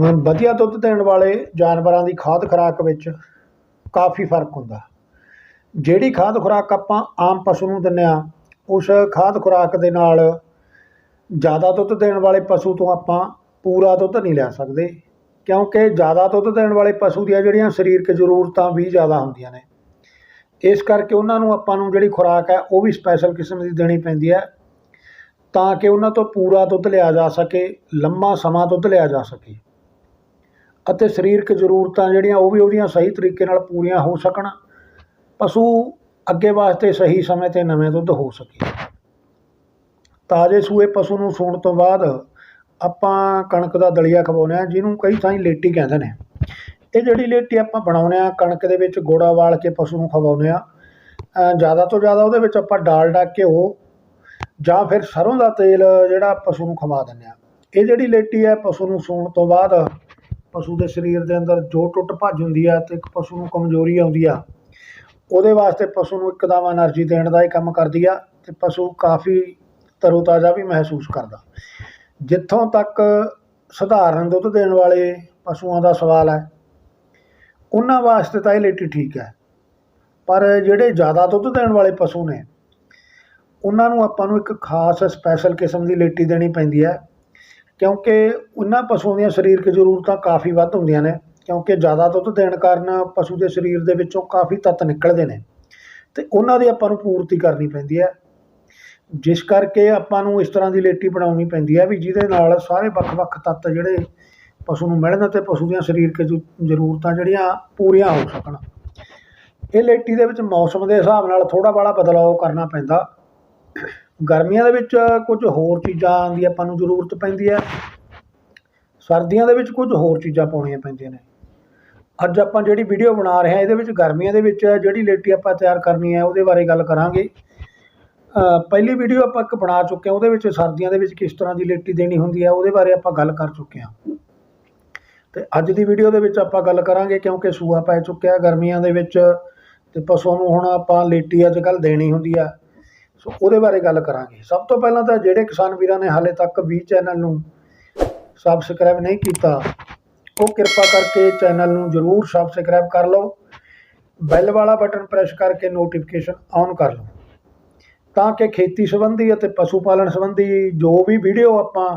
ਵਧੀਆ ਦੁੱਧ ਦੇਣ ਵਾਲੇ ਜਾਨਵਰਾਂ ਦੀ ਖਾਦ ਖੁਰਾਕ ਵਿੱਚ ਕਾਫੀ ਫ਼ਰਕ ਹੁੰਦਾ। ਜਿਹੜੀ ਖਾਦ ਖੁਰਾਕ ਆਪਾਂ ਆਮ ਪਸ਼ੂ ਨੂੰ ਦਿੰਦੇ ਹਾਂ ਉਸ ਖਾਦ ਖੁਰਾਕ ਦੇ ਨਾਲ ਜ਼ਿਆਦਾ ਦੁੱਧ ਦੇਣ ਵਾਲੇ ਪਸ਼ੂ ਤੋਂ ਆਪਾਂ ਪੂਰਾ ਦੁੱਧ ਨਹੀਂ ਲੈ ਸਕਦੇ, ਕਿਉਂਕਿ ਜ਼ਿਆਦਾ ਦੁੱਧ ਦੇਣ ਵਾਲੇ ਪਸ਼ੂ ਦੀਆਂ ਜਿਹੜੀਆਂ ਸਰੀਰਕ ਜ਼ਰੂਰਤਾਂ ਵੀ ਜ਼ਿਆਦਾ ਹੁੰਦੀਆਂ ਨੇ। ਇਸ ਕਰਕੇ ਉਹਨਾਂ ਨੂੰ ਆਪਾਂ ਨੂੰ ਜਿਹੜੀ ਖੁਰਾਕ ਹੈ, ਉਹ ਵੀ ਸਪੈਸ਼ਲ ਕਿਸਮ ਦੀ ਦੇਣੀ ਪੈਂਦੀ ਹੈ, ਤਾਂ ਕਿ ਉਹਨਾਂ ਤੋਂ ਪੂਰਾ ਦੁੱਧ ਲਿਆ ਜਾ ਸਕੇ, ਲੰਮਾ ਸਮਾਂ ਦੁੱਧ ਲਿਆ ਜਾ ਸਕੇ। ਅਤੇ ਸਰੀਰਕ ਜ਼ਰੂਰਤਾਂ ਜਿਹੜੀਆਂ ਉਹ ਵੀ ਉਹਦੀਆਂ ਸਹੀ ਤਰੀਕੇ ਨਾਲ ਪੂਰੀਆਂ ਹੋ ਸਕਣ, ਪਸ਼ੂ ਅੱਗੇ ਵਾਸਤੇ ਸਹੀ ਸਮੇਂ 'ਤੇ ਨਵੇਂ ਦੁੱਧ ਹੋ ਸਕੇ। ਤਾਜ਼ੇ ਸੂਏ ਪਸ਼ੂ ਨੂੰ ਸੂਣ ਤੋਂ ਬਾਅਦ ਆਪਾਂ ਕਣਕ ਦਾ ਦਲੀਆ ਖਵਾਉਂਦੇ ਹਾਂ, ਜਿਹਨੂੰ ਕਈ ਥਾਈਂ ਲੇਟੀ ਕਹਿੰਦੇ ਨੇ। ਇਹ ਜਿਹੜੀ ਲੇਟੀ ਆਪਾਂ ਬਣਾਉਂਦੇ ਹਾਂ, ਕਣਕ ਦੇ ਵਿੱਚ ਗੋੜਾ ਵਾਲ ਕੇ ਪਸ਼ੂ ਨੂੰ ਖਵਾਉਂਦੇ ਹਾਂ ਜ਼ਿਆਦਾ ਤੋਂ ਜ਼ਿਆਦਾ ਉਹਦੇ ਵਿੱਚ ਆਪਾਂ ਡਾਲਡਾ ਘਿਓ ਜਾਂ ਫਿਰ ਸਰੋਂ ਦਾ ਤੇਲ ਜਿਹੜਾ ਪਸ਼ੂ ਨੂੰ ਖਵਾ ਦਿੰਦੇ ਹਾਂ। ਇਹ ਜਿਹੜੀ ਲੇਟੀ ਹੈ ਪਸ਼ੂ ਨੂੰ ਸੂਣ ਤੋਂ ਬਾਅਦ ਪਸ਼ੂ ਦੇ ਸਰੀਰ ਦੇ ਅੰਦਰ ਜੋ ਟੁੱਟ ਭੱਜ ਹੁੰਦੀ ਆ ਅਤੇ ਇੱਕ ਪਸ਼ੂ ਨੂੰ ਕਮਜ਼ੋਰੀ ਆਉਂਦੀ ਆ, ਉਹਦੇ ਵਾਸਤੇ ਪਸ਼ੂ ਨੂੰ ਇੱਕਦਮ ਐਨਰਜੀ ਦੇਣ ਦਾ ਇਹ ਕੰਮ ਕਰਦੀ ਆ ਅਤੇ ਪਸ਼ੂ ਕਾਫੀ ਤਰੋਤਾਜ਼ਾ ਵੀ ਮਹਿਸੂਸ ਕਰਦਾ। ਜਿੱਥੋਂ ਤੱਕ ਸਧਾਰਨ ਦੁੱਧ ਦੇਣ ਵਾਲੇ ਪਸ਼ੂਆਂ ਦਾ ਸਵਾਲ ਹੈ, ਉਹਨਾਂ ਵਾਸਤੇ ਤਾਂ ਇਹ ਲੇਟੀ ਠੀਕ ਹੈ, ਪਰ ਜਿਹੜੇ ਜ਼ਿਆਦਾ ਦੁੱਧ ਦੇਣ ਵਾਲੇ ਪਸ਼ੂ ਨੇ, ਉਹਨਾਂ ਨੂੰ ਆਪਾਂ ਨੂੰ ਇੱਕ ਖਾਸ ਸਪੈਸ਼ਲ ਕਿਸਮ ਦੀ ਲੇਟੀ ਦੇਣੀ ਪੈਂਦੀ ਹੈ ਕਿਉਂਕਿ ਉਹਨਾਂ ਪਸ਼ੂਆਂ ਦੀਆਂ ਸਰੀਰਕ ਜ਼ਰੂਰਤਾਂ ਕਾਫੀ ਵੱਧ ਹੁੰਦੀਆਂ ਨੇ, ਕਿਉਂਕਿ ਜ਼ਿਆਦਾ ਦੁੱਧ ਦੇਣ ਕਾਰਨ ਪਸ਼ੂ ਦੇ ਸਰੀਰ ਦੇ ਵਿੱਚੋਂ ਕਾਫੀ ਤੱਤ ਨਿਕਲਦੇ ਨੇ ਅਤੇ ਉਹਨਾਂ ਦੀ ਆਪਾਂ ਨੂੰ ਪੂਰਤੀ ਕਰਨੀ ਪੈਂਦੀ ਹੈ। ਜਿਸ ਕਰਕੇ ਆਪਾਂ ਨੂੰ ਇਸ ਤਰ੍ਹਾਂ ਦੀ ਲੇਟੀ ਬਣਾਉਣੀ ਪੈਂਦੀ ਹੈ ਵੀ ਜਿਹਦੇ ਨਾਲ ਸਾਰੇ ਵੱਖ-ਵੱਖ ਤੱਤ ਜਿਹੜੇ ਪਸ਼ੂ ਨੂੰ ਮਿਲਣ ਅਤੇ ਪਸ਼ੂ ਦੀਆਂ ਸਰੀਰਕ ਜ਼ਰੂ- ਜ਼ਰੂਰਤਾਂ ਜਿਹੜੀਆਂ ਪੂਰੀਆਂ ਹੋ ਸਕਣ। ਇਹ ਲੇਟੀ ਦੇ ਵਿੱਚ ਮੌਸਮ ਦੇ ਹਿਸਾਬ ਨਾਲ ਥੋੜ੍ਹਾ ਬਾਹਲਾ ਬਦਲਾਅ ਕਰਨਾ ਪੈਂਦਾ। ਗਰਮੀਆਂ ਦੇ ਵਿੱਚ ਕੁਝ ਹੋਰ ਚੀਜ਼ਾਂ ਦੀ ਆਪਾਂ ਨੂੰ ਜ਼ਰੂਰਤ ਪੈਂਦੀ ਹੈ। ਸਰਦੀਆਂ ਦੇ ਵਿੱਚ ਕੁਝ ਹੋਰ ਚੀਜ਼ਾਂ ਪਾਉਣੀਆਂ ਪੈਂਦੀਆਂ ਨੇ। ਅੱਜ ਆਪਾਂ ਜਿਹੜੀ ਵੀਡੀਓ ਬਣਾ ਰਹੇ ਹਾਂ, ਇਹਦੇ ਵਿੱਚ ਗਰਮੀਆਂ ਦੇ ਵਿੱਚ ਜਿਹੜੀ ਲੇਟੀ ਆਪਾਂ ਤਿਆਰ ਕਰਨੀ ਹੈ, ਉਹਦੇ ਬਾਰੇ ਗੱਲ ਕਰਾਂਗੇ। ਪਹਿਲੀ ਵੀਡੀਓ ਆਪਾਂ ਇੱਕ ਬਣਾ ਚੁੱਕੇ ਹਾਂ, ਉਹਦੇ ਵਿੱਚ ਸਰਦੀਆਂ ਦੇ ਵਿੱਚ ਕਿਸ ਤਰ੍ਹਾਂ ਦੀ ਲੇਟੀ ਦੇਣੀ ਹੁੰਦੀ ਹੈ, ਉਹਦੇ ਬਾਰੇ ਆਪਾਂ ਗੱਲ ਕਰ ਚੁੱਕੇ ਹਾਂ। ਤੇ ਅੱਜ ਦੀ ਵੀਡੀਓ ਦੇ ਵਿੱਚ ਆਪਾਂ ਗੱਲ ਕਰਾਂਗੇ, ਕਿਉਂਕਿ ਸੂਆ ਪੈ ਚੁੱਕਿਆ ਗਰਮੀਆਂ ਦੇ ਵਿੱਚ, ਤੇ ਪਸ਼ੂਆਂ ਨੂੰ ਹੁਣ ਆਪਾਂ ਲੇਟੀ ਅੱਜ ਕੱਲ੍ਹ ਦੇਣੀ ਹੁੰਦੀ ਆ। ਸੋ ਉਹਦੇ ਬਾਰੇ ਗੱਲ ਕਰਾਂਗੇ। ਸਭ ਤੋਂ ਪਹਿਲਾਂ ਤਾਂ ਜਿਹੜੇ ਕਿਸਾਨ ਵੀਰਾਂ ਨੇ ਹਾਲੇ ਤੱਕ ਵੀ ਚੈਨਲ ਨੂੰ ਸਬਸਕ੍ਰਾਈਬ ਨਹੀਂ ਕੀਤਾ, ਉਹ ਕਿਰਪਾ ਕਰਕੇ ਚੈਨਲ ਨੂੰ ਜ਼ਰੂਰ ਸਬਸਕ੍ਰਾਈਬ ਕਰ ਲਓ। ਬੈਲ ਵਾਲਾ ਬਟਨ ਪ੍ਰੈਸ ਕਰਕੇ ਨੋਟੀਫਿਕੇਸ਼ਨ ਔਨ ਕਰ ਲਓ। ਤਾਂ ਕਿ ਖੇਤੀ ਸੰਬੰਧੀ ਅਤੇ ਪਸ਼ੂ ਪਾਲਣ ਸੰਬੰਧੀ ਜੋ ਵੀ ਵੀਡੀਓ ਆਪਾਂ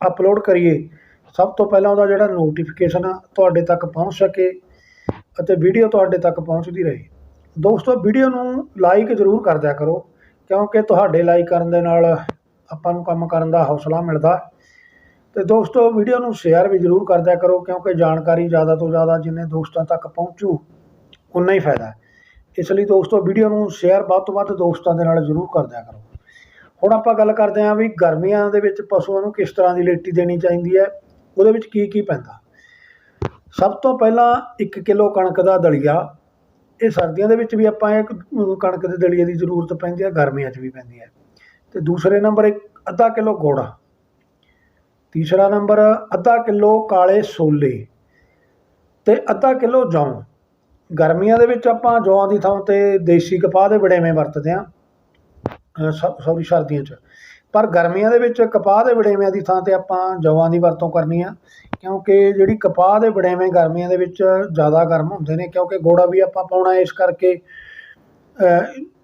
ਅਪਲੋਡ ਕਰੀਏ, ਸਭ ਤੋਂ ਪਹਿਲਾਂ ਉਹਦਾ ਜਿਹੜਾ ਨੋਟੀਫਿਕੇਸ਼ਨ ਆ, ਤੁਹਾਡੇ ਤੱਕ ਪਹੁੰਚ ਸਕੇ ਅਤੇ ਵੀਡੀਓ ਤੁਹਾਡੇ ਤੱਕ ਪਹੁੰਚਦੀ ਰਹੇ। ਦੋਸਤੋ ਵੀਡੀਓ ਨੂੰ ਲਾਈਕ ਜ਼ਰੂਰ ਕਰ ਦਿਆ ਕਰੋ। ਕਿਉਂਕਿ ਤੁਹਾਡੇ ਲਾਈਕ ਕਰਨ ਦੇ ਨਾਲ ਆਪਾਂ ਨੂੰ ਕੰਮ ਕਰਨ ਦਾ ਹੌਸਲਾ ਮਿਲਦਾ। ਤੇ ਦੋਸਤੋ, ਵੀਡੀਓ ਨੂੰ ਸ਼ੇਅਰ ਵੀ ਜ਼ਰੂਰ ਕਰਦਿਆ ਕਰੋ ਕਿਉਂਕਿ ਜਾਣਕਾਰੀ ਜ਼ਿਆਦਾ ਤੋਂ ਜ਼ਿਆਦਾ ਜਿੰਨੇ ਦੋਸਤਾਂ ਤੱਕ ਪਹੁੰਚੂ, ਉਨਾ ਹੀ ਫਾਇਦਾ। ਇਸ ਲਈ ਦੋਸਤੋ, ਵੀਡੀਓ ਨੂੰ ਸ਼ੇਅਰ ਵੱਧ ਤੋਂ ਵੱਧ ਦੋਸਤਾਂ ਦੇ ਨਾਲ ਜ਼ਰੂਰ ਕਰਦਿਆ ਕਰੋ। ਹੁਣ ਆਪਾਂ ਗੱਲ ਕਰਦੇ ਹਾਂ ਵੀ ਗਰਮੀਆਂ ਦੇ ਵਿੱਚ ਪਸ਼ੂਆਂ ਨੂੰ ਕਿਸ ਤਰ੍ਹਾਂ ਦੀ ਲੇਟੀ ਦੇਣੀ ਚਾਹੀਦੀ ਹੈ, ਉਹਦੇ ਵਿੱਚ ਕੀ ਕੀ ਪੈਂਦਾ। ਸਭ ਤੋਂ ਪਹਿਲਾਂ 1 ਕਿਲੋ ਕਣਕ ਦਾ ਦਲੀਆ ਇਹ ਸਰਦੀਆਂ ਦੇ ਵਿੱਚ ਵੀ ਆਪਾਂ ਇਹ ਕਣਕ ਦੇ ਦਲੀਏ ਦੀ ਜ਼ਰੂਰਤ ਪੈਂਦੀ ਹੈ ਗਰਮੀਆਂ 'ਚ ਵੀ ਪੈਂਦੀ ਹੈ ਅਤੇ ਦੂਸਰੇ ਨੰਬਰ ਇੱਕ, ਅੱਧਾ ਕਿਲੋ ਗੁੜ ਤੀਸਰਾ ਨੰਬਰ, ਅੱਧਾ ਕਿਲੋ ਕਾਲੇ ਛੋਲੇ ਅਤੇ ਅੱਧਾ ਕਿਲੋ ਜੌਂ। ਗਰਮੀਆਂ ਦੇ ਵਿੱਚ ਆਪਾਂ ਜੌਂ ਦੀ ਥਾਂ ਤੇ ਦੇਸੀ ਕਪਾਹ ਦੇ ਵੜੇਵੇਂ ਵਰਤਦੇ ਹਾਂ ਸੌਰੀ, ਸਰਦੀਆਂ 'ਚ। ਪਰ ਗਰਮੀਆਂ ਦੇ ਵਿੱਚ ਕਪਾਹ ਦੇ ਵੜੇਵਿਆਂ ਦੀ ਥਾਂ ਤੇ ਆਪਾਂ ਜੌਆਂ ਦੀ ਵਰਤੋਂ ਕਰਨੀ ਆ, ਕਿਉਂਕਿ ਜਿਹੜੀ ਕਪਾਹ ਦੇ ਵੜੇਵੇਂ ਗਰਮੀਆਂ ਦੇ ਵਿੱਚ ਜ਼ਿਆਦਾ ਗਰਮ ਹੁੰਦੇ ਨੇ, ਕਿਉਂਕਿ ਗੋੜਾ ਵੀ ਆਪਾਂ ਪਾਉਣਾ, ਇਸ ਕਰਕੇ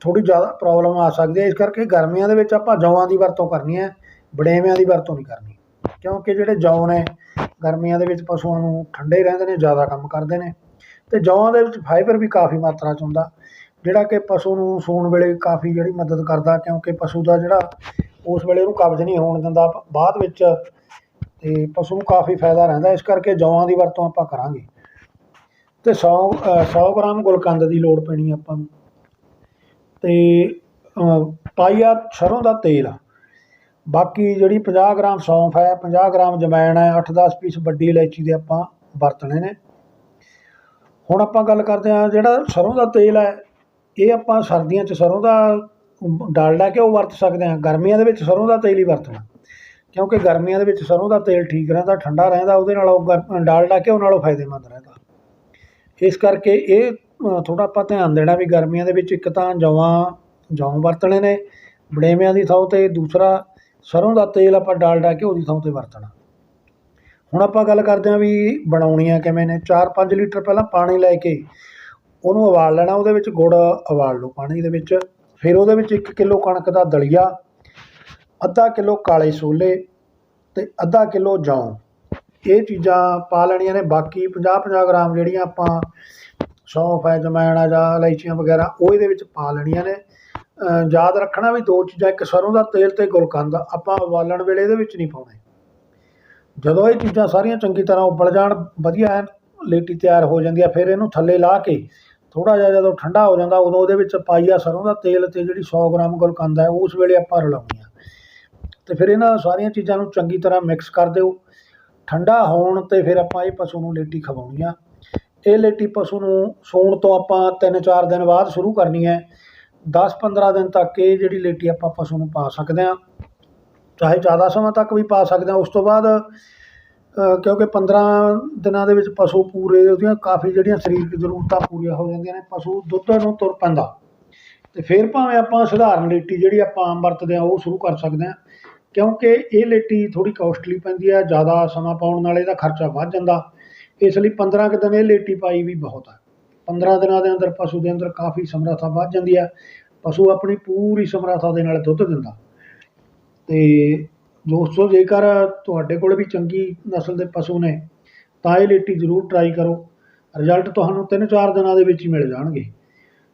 ਥੋੜੀ ਜ਼ਿਆਦਾ ਪ੍ਰੋਬਲਮ ਆ ਸਕਦੀ ਹੈ ਇਸ ਕਰਕੇ ਗਰਮੀਆਂ ਦੇ ਵਿੱਚ ਆਪਾਂ ਜੌਆਂ ਦੀ ਵਰਤੋਂ ਕਰਨੀ ਹੈ ਵੜੇਵਿਆਂ ਦੀ ਵਰਤੋਂ ਨਹੀਂ ਕਰਨੀ। ਕਿਉਂਕਿ ਜਿਹੜੇ ਜੌਂ ਨੇ, ਗਰਮੀਆਂ ਦੇ ਵਿੱਚ ਪਸ਼ੂਆਂ ਨੂੰ ਠੰਡੇ ਰਹਿੰਦੇ ਨੇ, ਜ਼ਿਆਦਾ ਕੰਮ ਕਰਦੇ ਨੇ। ਤੇ ਜੌਆਂ ਦੇ ਵਿੱਚ ਫਾਈਬਰ ਵੀ ਕਾਫੀ ਮਾਤਰਾ 'ਚ ਹੁੰਦਾ। ਜਿਹੜਾ ਕਿ ਪਸ਼ੂ ਨੂੰ ਸੂਣ ਵੇਲੇ ਕਾਫੀ ਜਿਹੜੀ ਮਦਦ ਕਰਦਾ ਕਿਉਂਕਿ ਪਸ਼ੂ ਦਾ ਜਿਹੜਾ ਉਸ ਵੇਲੇ ਉਹਨੂੰ ਕਬਜ਼ ਨਹੀਂ ਹੋਣ ਦਿੰਦਾ, ਬਾਅਦ ਵਿੱਚ ਅਤੇ ਪਸ਼ੂ ਨੂੰ ਕਾਫੀ ਫਾਇਦਾ ਰਹਿੰਦਾ, ਇਸ ਕਰਕੇ ਜੌਆਂ ਦੀ ਵਰਤੋਂ ਆਪਾਂ ਕਰਾਂਗੇ। ਅਤੇ ਸੌ ਸੌ ਗ੍ਰਾਮ ਗੁਲਕੰਦ ਦੀ ਲੋੜ ਪੈਣੀ ਆਪਾਂ ਨੂੰ। ਅਤੇ ਪਾਈਆ ਸਰੋਂ ਦਾ ਤੇਲ। ਬਾਕੀ ਜਿਹੜੀ 50 ਗ੍ਰਾਮ ਸੌਂਫ ਹੈ 50 ਗ੍ਰਾਮ ਜਮੈਣ ਹੈ 8-10 ਪੀਸ ਵੱਡੀ ਇਲਾਇਚੀ ਦੇ ਆਪਾਂ ਵਰਤਣੇ ਨੇ। ਹੁਣ ਆਪਾਂ ਗੱਲ ਕਰਦੇ ਹਾਂ ਜਿਹੜਾ ਸਰੋਂ ਦਾ ਤੇਲ ਹੈ ਇਹ ਆਪਾਂ ਸਰਦੀਆਂ 'ਚ ਸਰੋਂ ਦਾ ਡਾਲਡਾ ਘਿਓ ਵਰਤ ਸਕਦੇ ਹਾਂ? ਗਰਮੀਆਂ ਦੇ ਵਿੱਚ ਸਰੋਂ ਦਾ ਤੇਲ ਹੀ ਵਰਤਣਾ। ਕਿਉਂਕਿ ਗਰਮੀਆਂ ਦੇ ਵਿੱਚ ਸਰੋਂ ਦਾ ਤੇਲ ਠੀਕ ਰਹਿੰਦਾ, ਠੰਡਾ ਰਹਿੰਦਾ, ਉਹਦੇ ਨਾਲੋਂ ਗਰ- ਡਾਲਡਾ ਘਿਓ ਨਾਲੋਂ ਫਾਇਦੇਮੰਦ ਰਹਿੰਦਾ? ਇਸ ਕਰਕੇ ਇਹ ਥੋੜਾ ਆਪਾਂ ਧਿਆਨ ਦੇਣਾ ਵੀ ਗਰਮੀਆਂ ਦੇ ਵਿੱਚ ਇੱਕ ਤਾਂ ਜੌਆਂ ਜੌਂ ਵਰਤਣੇ ਨੇ ਵੜੇਵਿਆਂ ਦੀ ਥਾਂ ਤੇ, ਦੂਸਰਾ ਸਰੋਂ ਦਾ ਤੇਲ ਆਪਾਂ ਡਾਲਡਾ ਘਿਓ ਦੀ ਥਾਂ ਤੇ ਵਰਤਣਾ। ਹੁਣ ਆਪਾਂ ਗੱਲ ਕਰਦੇ ਹਾਂ ਵੀ ਬਣਾਉਣੀਆਂ ਕਿਵੇਂ ਨੇ। 4-5 ਲੀਟਰ ਪਹਿਲਾਂ ਪਾਣੀ ਲੈ ਕੇ ਉਹਨੂੰ ਉਬਾਲ ਲੈਣਾ, ਉਹਦੇ ਵਿੱਚ ਗੁੜ ਉਬਾਲ ਲਓ ਪਾਣੀ ਦੇ ਵਿੱਚ। ਫਿਰ ਉਹਦੇ ਵਿੱਚ 1 ਕਿਲੋ ਕਣਕ ਦਾ ਦਲੀਆ, ਅੱਧਾ ਕਿਲੋ ਕਾਲੇ ਛੋਲੇ ਅਤੇ ਅੱਧਾ ਕਿਲੋ ਜੌਂ। ਇਹ ਚੀਜ਼ਾਂ ਪਾ ਲੈਣੀਆਂ ਨੇ। ਬਾਕੀ 50-50 ਗ੍ਰਾਮ ਜਿਹੜੀਆਂ ਆਪਾਂ ਸੌਂਫ ਹੈ ਜਮੈਣ ਹੈ ਜਾਂ ਇਲਾਇਚੀਆਂ ਵਗੈਰਾ, ਉਹ ਇਹਦੇ ਵਿੱਚ ਪਾ ਲੈਣੀਆਂ ਨੇ। ਯਾਦ ਰੱਖਣਾ ਵੀ ਦੋ ਚੀਜ਼ਾਂ, ਇੱਕ ਸਰੋਂ ਦਾ ਤੇਲ ਅਤੇ ਗੁਲਕੰਦ। ਆਪਾਂ ਉਬਾਲਣ ਵੇਲੇ ਇਹਦੇ ਵਿੱਚ ਨਹੀਂ ਪਾਉਣੇ। ਜਦੋਂ ਇਹ ਚੀਜ਼ਾਂ ਸਾਰੀਆਂ ਚੰਗੀ ਤਰ੍ਹਾਂ ਉਬਲ ਜਾਣ, ਵਧੀਆ ਐਨ ਲੇਟੀ ਤਿਆਰ ਹੋ ਜਾਂਦੀ ਆ, ਫਿਰ ਇਹਨੂੰ ਥੱਲੇ ਲਾ ਕੇ ਥੋੜ੍ਹਾ ਜਿਹਾ ਜਦੋਂ ਠੰਡਾ ਹੋ ਜਾਂਦਾ, ਉਦੋਂ ਉਹਦੇ ਵਿੱਚ ਪਾਈਆ ਸਰੋਂ ਦਾ ਤੇਲ ਅਤੇ ਜਿਹੜੀ 100 ਗ੍ਰਾਮ ਗੁਲਕੰਦ ਹੈ, ਉਸ ਵੇਲੇ ਆਪਾਂ ਰਲਾਉਣੀ ਆ ਅਤੇ ਫਿਰ ਇਹਨਾਂ ਸਾਰੀਆਂ ਚੀਜ਼ਾਂ ਨੂੰ ਚੰਗੀ ਤਰ੍ਹਾਂ ਮਿਕਸ ਕਰ ਦਿਓ। ਠੰਡਾ ਹੋਣ 'ਤੇ ਫਿਰ ਆਪਾਂ ਇਹ ਪਸ਼ੂ ਨੂੰ ਲੇਟੀ ਖਵਾਉਣੀ ਆ। ਇਹ ਲੇਟੀ ਪਸ਼ੂ ਨੂੰ ਸੌਣ ਤੋਂ ਆਪਾਂ 3-4 ਦਿਨ ਬਾਅਦ ਸ਼ੁਰੂ ਕਰਨੀ ਹੈ। 10-15 ਦਿਨ ਤੱਕ ਇਹ ਜਿਹੜੀ ਲੇਟੀ ਆਪਾਂ ਪਸ਼ੂ ਨੂੰ ਪਾ ਸਕਦੇ ਹਾਂ। ਚਾਹੇ ਜ਼ਿਆਦਾ ਸਮਾਂ ਤੱਕ ਵੀ ਪਾ ਸਕਦੇ ਹਾਂ, ਉਸ ਤੋਂ ਬਾਅਦ ਕਿਉਂਕਿ 15 ਦਿਨਾਂ ਦੇ ਵਿੱਚ ਪਸ਼ੂ ਪੂਰੇ ਉਹਦੀਆਂ ਕਾਫੀ ਜਿਹੜੀਆਂ ਸਰੀਰਕ ਜ਼ਰੂਰਤਾਂ ਪੂਰੀਆਂ ਹੋ ਜਾਂਦੀਆਂ ਨੇ, ਪਸ਼ੂ ਦੁੱਧ ਨੂੰ ਤੁਰ ਪੈਂਦਾ। ਅਤੇ ਫਿਰ ਭਾਵੇਂ ਆਪਾਂ ਸਧਾਰਨ ਲੇਟੀ ਜਿਹੜੀ ਆਪਾਂ ਆਮ ਵਰਤਦੇ ਹਾਂ, ਉਹ ਸ਼ੁਰੂ ਕਰ ਸਕਦੇ ਹਾਂ, ਕਿਉਂਕਿ ਇਹ ਲੇਟੀ ਥੋੜ੍ਹੀ ਕੋਸਟਲੀ ਪੈਂਦੀ ਹੈ, ਜ਼ਿਆਦਾ ਸਮਾਂ ਪਾਉਣ ਨਾਲ ਇਹਦਾ ਖਰਚਾ ਵੱਧ ਜਾਂਦਾ। ਇਸ ਲਈ 15 ਕੁ ਦਿਨ ਇਹ ਲੇਟੀ ਪਾਈ ਵੀ ਬਹੁਤ ਆ। 15 ਦਿਨਾਂ ਦੇ ਅੰਦਰ ਪਸ਼ੂ ਦੇ ਅੰਦਰ ਕਾਫੀ ਸਮਰੱਥਾ ਵੱਧ ਜਾਂਦੀ ਹੈ। ਪਸ਼ੂ ਆਪਣੀ ਪੂਰੀ ਸਮਰੱਥਾ ਦੇ ਨਾਲ ਦੁੱਧ ਦਿੰਦਾ। ਅਤੇ ਦੋਸਤੋ, ਜੇਕਰ ਤੁਹਾਡੇ ਕੋਲ ਵੀ ਚੰਗੀ ਨਸਲ ਦੇ ਪਸ਼ੂ ਨੇ, ਤਾਂ ਇਹ ਲੇਟੀ ਜ਼ਰੂਰ ਟਰਾਈ ਕਰੋ। ਰਿਜ਼ਲਟ ਤੁਹਾਨੂੰ 3-4 ਦਿਨਾਂ ਦੇ ਵਿੱਚ ਹੀ ਮਿਲ ਜਾਣਗੇ।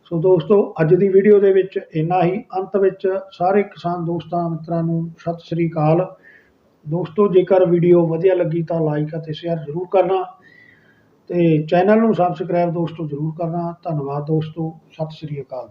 ਸੋ ਦੋਸਤੋ, ਅੱਜ ਦੀ ਵੀਡੀਓ ਦੇ ਵਿੱਚ ਇੰਨਾ ਹੀ। ਅੰਤ ਵਿੱਚ ਸਾਰੇ ਕਿਸਾਨ ਦੋਸਤਾਂ, ਮਿੱਤਰਾਂ ਨੂੰ ਸਤਿ ਸ੍ਰੀ ਅਕਾਲ। ਦੋਸਤੋ, ਜੇਕਰ ਵੀਡੀਓ ਵਧੀਆ ਲੱਗੀ ਤਾਂ ਲਾਈਕ ਅਤੇ ਸ਼ੇਅਰ ਜ਼ਰੂਰ ਕਰਨਾ ਅਤੇ ਚੈਨਲ ਨੂੰ ਸਬਸਕ੍ਰਾਈਬ ਦੋਸਤੋ ਜ਼ਰੂਰ ਕਰਨਾ। ਧੰਨਵਾਦ ਦੋਸਤੋ, ਸਤਿ ਸ੍ਰੀ ਅਕਾਲ।